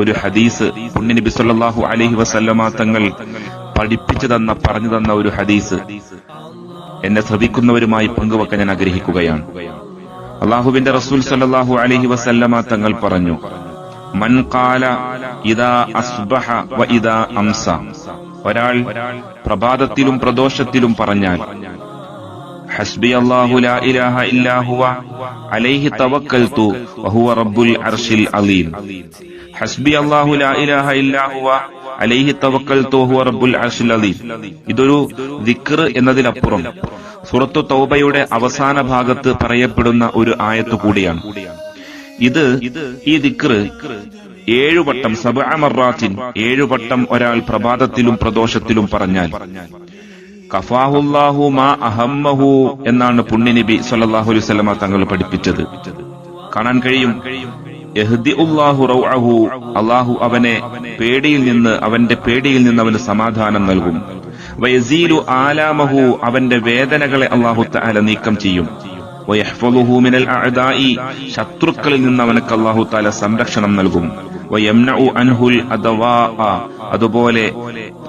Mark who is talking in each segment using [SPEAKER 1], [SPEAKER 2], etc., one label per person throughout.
[SPEAKER 1] ഒരു ഹദീസ് പുണ്യനബി സല്ലാഹു അലൈഹി വസല്ലമ തങ്ങൾ പഠിപ്പിച്ചു തന്ന പറഞ്ഞു തന്ന ഒരു ഹദീസ്. എന്നെ ശ്രവിക്കുന്നവരുമായി പങ്കുവെക്കാൻ ഞാൻ ആഗ്രഹിക്കുകയാണ്. അള്ളാഹുവിന്റെ റസൂൽ സല്ലാഹു അലഹി വസല്ലമ തങ്ങൾ പറഞ്ഞു മൻകാല ഇതാ അസ്ബഹ വ ഇതാ അംസ. ഒരാൾ പ്രഭാതത്തിലും പ്രദോഷത്തിലും പറഞ്ഞാൽ ഹസ്ബി അല്ലാഹു ലാ ഇലാഹ ഇല്ലാ ഹുവ അലൈഹി തവക്കൽതു വഹുവ റബ്ബുൽ അർശിൽ അലീം. ഹസ്ബി ലാ ഇലാഹ അലൈഹി റബ്ബുൽ ഇതൊരു ദിക്ർ എന്നതിലപ്പുറം. സൂറത്തു തൗബയുടെ അവസാന ഭാഗത്ത് പറയപ്പെടുന്ന ഒരു ആയത്ത് കൂടിയാണ്. ഇത് ഈ ദിക്ർ ഏഴുവട്ടം സബഅമറാത്തിൻ ഏഴുവട്ടം ഒരാൾ പ്രഭാതത്തിലും പ്രദോഷത്തിലും പറഞ്ഞാൽ കഫാഹുല്ലാഹു മാ അഹമ്മഹു എന്നാണ് പുണ്യനബി സല്ലല്ലാഹു അലൈഹി വസല്ലമ തങ്ങൾ പഠിപ്പിച്ചത്. കാണാൻ കഴിയും? അള്ളാഹു അവനെ പേടിയിൽ നിന്ന് അവന്റെ പേടിയിൽ നിന്ന് അവന് സമാധാനം നൽകും. വയസീലു ആലാമഹു അവന്റെ വേദനകളെ അള്ളാഹു തആല നീക്കം ചെയ്യും. വയഹ്ഫളുഹു മിനൽ ശത്രുക്കളിൽ നിന്ന് അവനക്ക് അള്ളാഹു തആല സംരക്ഷണം നൽകും. അൻഹുൽ അതുപോലെ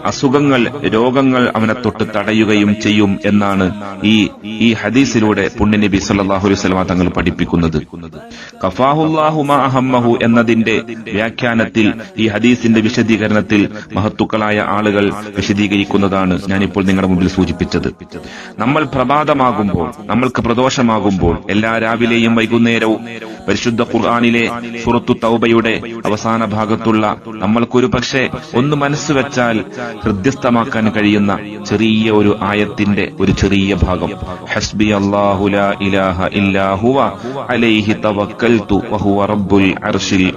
[SPEAKER 1] അസുഖങ്ങൾ രോഗങ്ങൾ അവനെ തൊട്ട് തടയുകയും ചെയ്യും എന്നാണ് ഈ ഈ ഹദീസിലൂടെ പുണ്യനബി സല്ലല്ലാഹു അലൈഹി വസല്ലം തങ്ങൾ പഠിപ്പിക്കുന്നത്. കഫാഹുല്ലാഹു മാ അഹമ്മഹു എന്നതിന്റെ വ്യാഖ്യാനത്തിൽ ഈ ഹദീസിന്റെ വിശദീകരണത്തിൽ മഹത്തുക്കളായ ആളുകൾ വിശദീകരിക്കുന്നതാണ് ഞാനിപ്പോൾ നിങ്ങളുടെ മുമ്പിൽ സൂചിപ്പിച്ചത്. നമ്മൾ പ്രഭാതമാകുമ്പോൾ നമ്മൾക്ക് പ്രദോഷമാകുമ്പോൾ എല്ലാ രാവിലെയും വൈകുന്നേരവും പരിശുദ്ധ ഖുർആാനിലെ സുറത്തു തൗബയുടെ അവസാന ഭാഗത്തുള്ള നമ്മൾക്കൊരു പക്ഷേ ഒന്ന് മനസ്സുവെച്ചാൽ ഹൃദ്യസ്ഥമാക്കാൻ കഴിയുന്ന ചെറിയ ഒരു ആയത്തിന്റെ ഒരു ചെറിയ ഭാഗം. ഹസ്ബി ലാ ഇലാഹ അലൈഹി തവക്കൽതു റബ്ബുൽ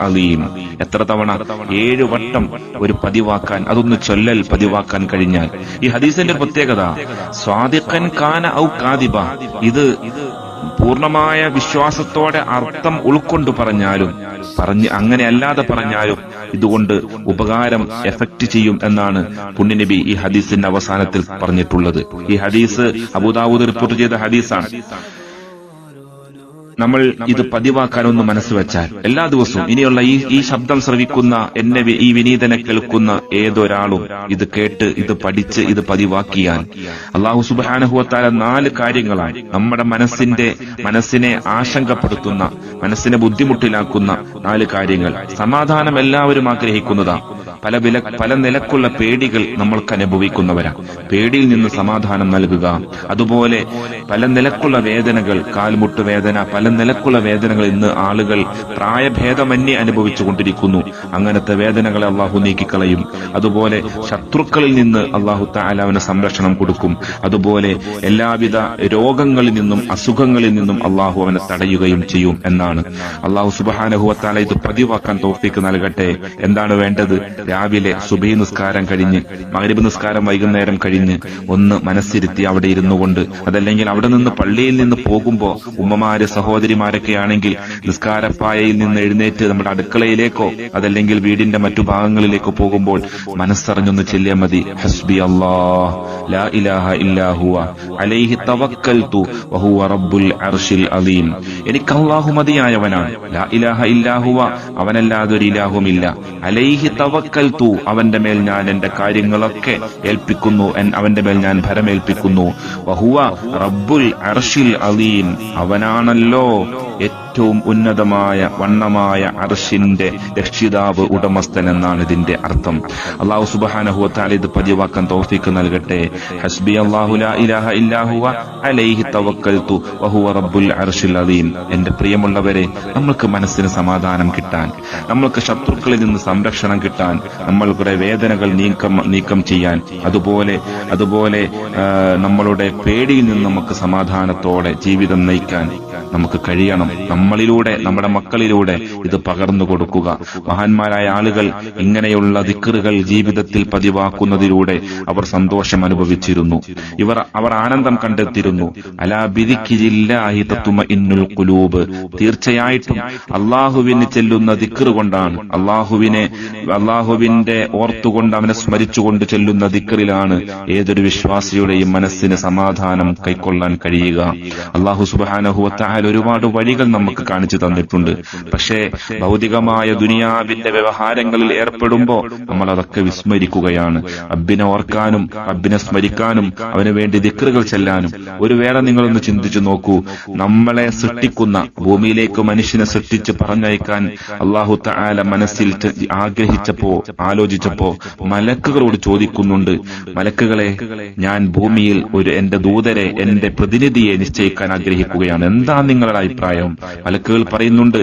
[SPEAKER 1] അലീം. എത്ര തവണ ഏഴ് വട്ടം ഒരു പതിവാക്കാൻ അതൊന്ന് ചൊല്ലൽ പതിവാക്കാൻ കഴിഞ്ഞാൽ. ഈ ഹദീസിന്റെ പ്രത്യേകത സ്വാദിഖൻ കാന ഔ കാദിബ ഇത് പൂർണമായ വിശ്വാസത്തോടെ അർത്ഥം ഉൾക്കൊണ്ട് പറഞ്ഞാലും പറഞ്ഞ് അങ്ങനെ അല്ലാതെ പറഞ്ഞാലും ഇതുകൊണ്ട് ഉപകാരം എഫക്ട് ചെയ്യും എന്നാണ് പുണ്യനബി ഈ ഹദീസിന്റെ അവസാനത്തിൽ പറഞ്ഞിട്ടുള്ളത്. ഈ ഹദീസ് അബുദാവൂദ് റിപ്പോർട്ട് ചെയ്ത ഹദീസാണ്. നമ്മൾ ഇത് പതിവാക്കാൻ ഒന്ന് മനസ്സ് വെച്ചാൽ എല്ലാ ദിവസവും ഇനിയുള്ള ഈ ഈ ശബ്ദം ശ്രവിക്കുന്ന എന്നെ ഈ വിനീതനെ കേൾക്കുന്ന ഏതൊരാളും ഇത് കേട്ട് ഇത് പഠിച്ച് ഇത് പതിവാക്കിയാൽ അള്ളാഹു സുബാനഹുവത്താല നാല് കാര്യങ്ങളാണ് നമ്മുടെ മനസ്സിന്റെ മനസ്സിനെ ആശങ്കപ്പെടുത്തുന്ന മനസ്സിനെ ബുദ്ധിമുട്ടിലാക്കുന്ന നാല് കാര്യങ്ങൾ സമാധാനം എല്ലാവരും ആഗ്രഹിക്കുന്നതാ. പല വില പല നിലക്കുള്ള പേടികൾ നമ്മൾക്ക് അനുഭവിക്കുന്നവരാണ് പേടിയിൽ നിന്ന് സമാധാനം നൽകുക. അതുപോലെ പല നിലക്കുള്ള വേദനകൾ കാൽമുട്ട് വേദന പല നിലക്കുള്ള വേദനകൾ ഇന്ന് ആളുകൾ പ്രായഭേദമന്യേ അനുഭവിച്ചുകൊണ്ടിരിക്കുന്നു. അങ്ങനത്തെ വേദനകളെ അള്ളാഹു നീക്കിക്കളയും. അതുപോലെ ശത്രുക്കളിൽ നിന്ന് അള്ളാഹു താലാവിന് സംരക്ഷണം കൊടുക്കും. അതുപോലെ എല്ലാവിധ രോഗങ്ങളിൽ നിന്നും അസുഖങ്ങളിൽ നിന്നും അള്ളാഹു അവനെ തടയുകയും ചെയ്യും എന്നാണ്. അള്ളാഹു സുബാനഹുവത്താല ഇത് പതിവാക്കാൻ തോഫിക്ക് നൽകട്ടെ. എന്താണ് വേണ്ടത്? രാവിലെ സുബൈ നിസ്കാരം കഴിഞ്ഞ് മകരബ് നിസ്കാരം വൈകുന്നേരം കഴിഞ്ഞ് ഒന്ന് മനസ്സിരുത്തി അവിടെ ഇരുന്നു കൊണ്ട് അതല്ലെങ്കിൽ അവിടെ നിന്ന് പള്ളിയിൽ നിന്ന് പോകുമ്പോ ഉമ്മമാര് സഹോദരിമാരൊക്കെ ആണെങ്കിൽ നിസ്കാരപ്പായയിൽ നിന്ന് എഴുന്നേറ്റ് നമ്മുടെ അടുക്കളയിലേക്കോ അതല്ലെങ്കിൽ വീടിന്റെ മറ്റു ഭാഗങ്ങളിലേക്കോ പോകുമ്പോൾ മനസ്സറിഞ്ഞൊന്ന് ചെല്ലിയാൽ മതി. ഹസ്ബി അല്ലാഹ്. ലാ ഇലാഹ അലൈഹി തവക്കൽതു റബ്ബുൽ അലീം എനിക്ക് അല്ലാഹു മതിയായവനാണ്. ലാ ഇലാഹ അവനല്ലാതെ ഇലാഹുമില്ല. അലൈഹി തവക്കൽതു അവന്റെ മേൽ ഞാൻ എന്റെ കാര്യങ്ങളൊക്കെ ഏൽപ്പിക്കുന്നു. അവന്റെ മേൽ ഞാൻ ഭരമേൽപ്പിക്കുന്നു. റബ്ബുൽ അർശിൽ അലീം. അവനാണല്ലോ ഏറ്റവും ഉന്നതമായ വണ്ണമായ അർഷിന്റെ രക്ഷിതാവ് ഉടമസ്ഥൻ എന്നാണ് ഇതിന്റെ അർത്ഥം. അള്ളാഹു സുബാനഹുവത്താല ഇത് പതിവാക്കാൻ തോഫിക്ക് നൽകട്ടെ. ഹസ്ബി അള്ളാഹു ഇലാഹ അലൈഹി റബ്ബുൽ അലീം എന്റെ പ്രിയമുള്ളവരെ നമ്മൾക്ക് മനസ്സിന് സമാധാനം കിട്ടാൻ നമ്മൾക്ക് ശത്രുക്കളിൽ നിന്ന് സംരക്ഷണം കിട്ടാൻ നമ്മളുടെ വേദനകൾ നീക്കം നീക്കം ചെയ്യാൻ അതുപോലെ അതുപോലെ നമ്മളുടെ പേടിയിൽ നിന്ന് നമുക്ക് സമാധാനത്തോടെ ജീവിതം നയിക്കാൻ നമുക്ക് കഴിയണം. നമ്മളിലൂടെ നമ്മുടെ മക്കളിലൂടെ ഇത് പകർന്നു കൊടുക്കുക. മഹാന്മാരായ ആളുകൾ ഇങ്ങനെയുള്ള ദിക്കറുകൾ ജീവിതത്തിൽ പതിവാക്കുന്നതിലൂടെ അവർ സന്തോഷം അനുഭവിച്ചിരുന്നു. ഇവർ അവർ ആനന്ദം കണ്ടെത്തിയിരുന്നു. അലാ ബിദിക്കില്ലാഹി തത്തുമ ഇന്നുൽ കുലൂബ് തീർച്ചയായിട്ടും അള്ളാഹുവിന് ചെല്ലുന്ന ദിക്കറ് കൊണ്ടാണ് അള്ളാഹുവിനെ അള്ളാഹുവിന്റെ ഓർത്തുകൊണ്ട് അവനെ സ്മരിച്ചുകൊണ്ട് ചെല്ലുന്ന ദിക്കറിലാണ് ഏതൊരു വിശ്വാസിയുടെയും മനസ്സിന് സമാധാനം കൈക്കൊള്ളാൻ കഴിയുക. അള്ളാഹു സുബാനഹുവത്താൽ ഒരുപാട് വഴികൾ നമുക്ക് നമുക്ക് കാണിച്ചു തന്നിട്ടുണ്ട്. പക്ഷേ ഭൗതികമായ ദുനിയാവിന്റെ വ്യവഹാരങ്ങളിൽ ഏർപ്പെടുമ്പോ നമ്മൾ അതൊക്കെ വിസ്മരിക്കുകയാണ്. അബ്ബിനെ ഓർക്കാനും അബ്ബിനെ സ്മരിക്കാനും അവന് വേണ്ടി ദിക്റുകൾ ചെല്ലാനും. ഒരു വേള നിങ്ങളൊന്ന് ചിന്തിച്ചു നോക്കൂ. നമ്മളെ സൃഷ്ടിക്കുന്ന ഭൂമിയിലേക്ക് മനുഷ്യനെ സൃഷ്ടിച്ച് പറഞ്ഞയക്കാൻ അള്ളാഹു താല മനസ്സിൽ ആഗ്രഹിച്ചപ്പോ ആലോചിച്ചപ്പോ മലക്കുകളോട് ചോദിക്കുന്നുണ്ട്. മലക്കുകളെ ഞാൻ ഭൂമിയിൽ ഒരു എന്റെ ദൂതരെ എന്റെ പ്രതിനിധിയെ നിശ്ചയിക്കാൻ ആഗ്രഹിക്കുകയാണ്. എന്താ നിങ്ങളുടെ അഭിപ്രായം? മലക്കുകൾ പറയുന്നുണ്ട്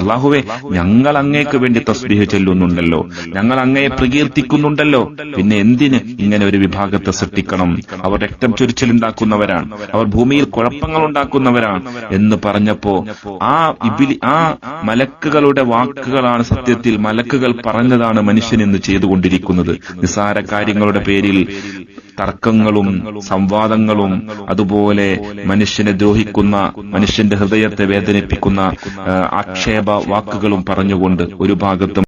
[SPEAKER 1] അള്ളാഹുവെ ഞങ്ങൾ അങ്ങേക്ക് വേണ്ടി തസ്ബീഹ് ചെല്ലുന്നുണ്ടല്ലോ ഞങ്ങൾ അങ്ങയെ പ്രകീർത്തിക്കുന്നുണ്ടല്ലോ. പിന്നെ എന്തിന് ഇങ്ങനെ ഒരു വിഭാഗത്തെ സൃഷ്ടിക്കണം? അവർ രക്തം ചൊരിച്ചിലുണ്ടാക്കുന്നവരാണ് അവർ ഭൂമിയിൽ കുഴപ്പങ്ങൾ ഉണ്ടാക്കുന്നവരാണ് എന്ന് പറഞ്ഞപ്പോ ആ ഇബിലി ആ മലക്കുകളുടെ വാക്കുകളാണ് സത്യത്തിൽ മലക്കുകൾ പറഞ്ഞതാണ് മനുഷ്യൻ ഇന്ന് ചെയ്തുകൊണ്ടിരിക്കുന്നത്. നിസാര കാര്യങ്ങളുടെ പേരിൽ തർക്കങ്ങളും സംവാദങ്ങളും അതുപോലെ മനുഷ്യനെ ദ്രോഹിക്കുന്ന മനുഷ്യന്റെ ഹൃദയത്തെ വേദനിപ്പിക്കുന്ന ആക്ഷേപ വാക്കുകളും പറഞ്ഞുകൊണ്ട് ഒരു ഭാഗത്തും